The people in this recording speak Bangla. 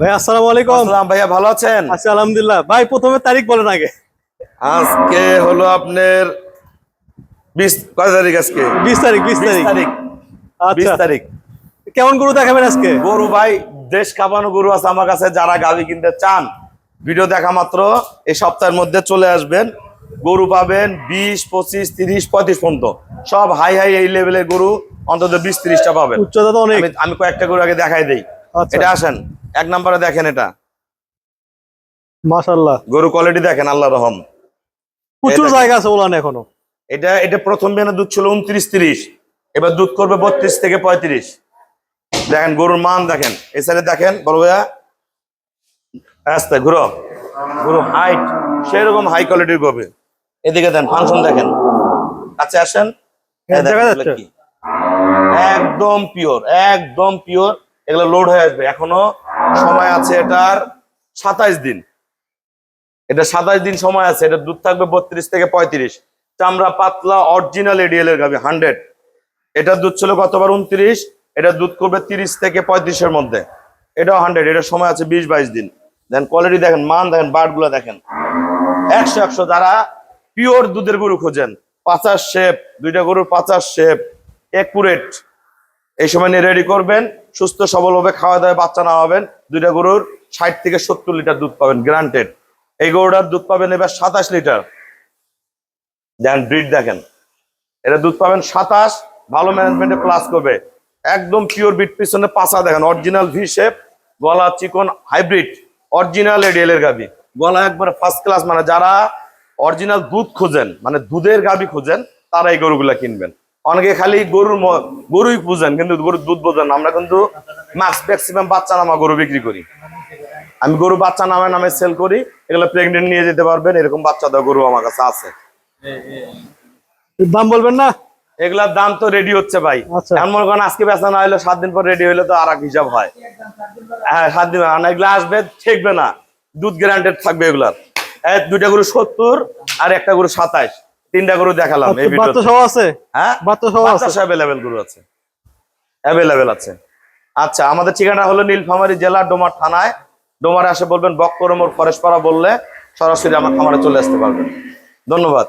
ভাই আসসালামু আলাইকুম আসসালাম ভাইয়া ভালো আছেন? আছি আলহামদুলিল্লাহ। ভাই প্রথমে তারিখ বলেন আগে। আজকে হলো আপনার বিশ কয় তারিখ আজকে? বিশ তারিখ বিশ তারিখ। তারিখ। বিশ আচ্ছা তারিখ। কেমন গরু দেখাবেন আজকে? গরু ভাই দেশ কাঁপানো গরু আছে আমার কাছে যারা গাভি কিনতে চান ভিডিও দেখা মাত্র এই সপ্তাহের মধ্যে চলে আসবেন। গরু পাবেন বিশ পঁচিশ তিরিশ পঁয়ত্রিশ পর্যন্ত। সব হাই হাই এই লেভেলের গরু অন্তত বিশ তিরিশটা পাবেন। উচ্চতা তো অনেক। আমি আমি কয়েকটা গরু আগে দেখাই দেই। আচ্ছা। এটা আসেন। এক নম্বরে দেখেন এটা। মাশাআল্লাহ। গরু কোয়ালিটি দেখেন আল্লাহ রহম। প্রচুর জায়গা আছে ওলান এখনও। এটা এটা প্রথম বেনা দুধ ছিল উনত্রিশ তিরিশ এবার দুধ করবে বত্রিশ থেকে পঁয়ত্রিশ। দেখেন গরুর মান দেখেন। এই সাইডে দেখেন বড় ভাইয়া। আস্তে ঘুরো। গরু হাইট সেরকম হাই কোয়ালিটির গরু। এদিকে দেন ফাংশন দেখেন। কাছে আসেন। কি। একদম পিওর একদম পিওর এগুলো লোড হয়ে আসবে। এখনও সময় আছে এটার সাতাইশ দিন। এটা সাতাইশ দিন সময় আছে, এটা দুধ থাকবে বত্রিশ থেকে পঁয়ত্রিশ। চামড়া পাতলা অরিজিনাল এডিএল এর গাবি হান্ড্রেড এটা দুধ ছিল কতবার উনত্রিশ, এটা দুধ করবে তিরিশ থেকে পঁয়ত্রিশের মধ্যে। এটাও হান্ড্রেড এটা সময় আছে বিশ, বাইশ দিন। দেন কোয়ালিটি দেখেন, মান দেখেন বার্ডগুলো দেখেন। একশো একশো যারা পিওর দুধের গরু খোঁজেন, পাঁচাশ শেপ দুইটা গরুর পাঁচাশ শেপ একুরেট এই সময় নিয়ে রেডি করবেন, সুস্থ, সবলভাবে খাওয়া দাওয়া, বাচ্চা নামাবেন, দুইটা গরুর ষাট থেকে সত্তর লিটার দুধ পাবেন গ্রান্টেড এই গরুটার দুধ পাবেন এবার সাতাশ লিটার। দেন ব্রিড দেখেন। এটা দুধ পাবেন সাতাশ, ভালো ম্যানেজমেন্টে প্লাস করবে। একদম পিওর বিট পিছনে পাছা দেখেন অরিজিনাল ভি শেপ গলা চিকন হাইব্রিড অরিজিনাল এডিএল এর গাবি। গলা একবারে ফার্স্ট ক্লাস মানে যারা অরিজিনাল দুধ খোঁজেন মানে দুধের গাবি খোঁজেন, তারা এই গরুগুলা কিনবেন। অনেকে খালি গরুর গরুই বুঝেন কিন্তু গরুর দুধ বোঝেন আমরা কিন্তু মাক্স ম্যাক্সিমাম বাচ্চা নামা গরু বিক্রি করি। আমি গরু বাচ্চা নামে নামে সেল করি এগুলো প্রেগনেন্ট নিয়ে যেতে পারবেন এরকম বাচ্চা দেওয়া গরু আমার কাছে আছে। দাম বলবেন না? এগুলার দাম তো রেডি হচ্ছে ভাই। আচ্ছা। এমন মনে করেন আজকে বেচা না হলে সাত দিন পর রেডি হলে তো আর এক হিসাব হয়। হ্যাঁ সাত দিন এগুলো আসবে ঠেকবে না। দুধ গ্যারান্টেড থাকবে এগুলার। এই দুইটা গরু সত্তর আর একটা গরু সাতাইশ। তিনটা গরু দেখালাম এই আচ্ছা, বাচ্চা ভিডিওতে সহ আছে? হ্যাঁ? বাচ্চা সহ আছে? বাচ্চা অ্যাভেলেবেল গরু আছে। অ্যাভেলেবেল আছে। আচ্ছা আমাদের ঠিকানা হলো নীলফামারী জেলা ডোমার থানায়। ডোমারে আসে বলবেন বক্করমোর ফরেস্ট পাড়া বললে সরাসরি আমার খামারে চলে আসতে পারবেন। ধন্যবাদ।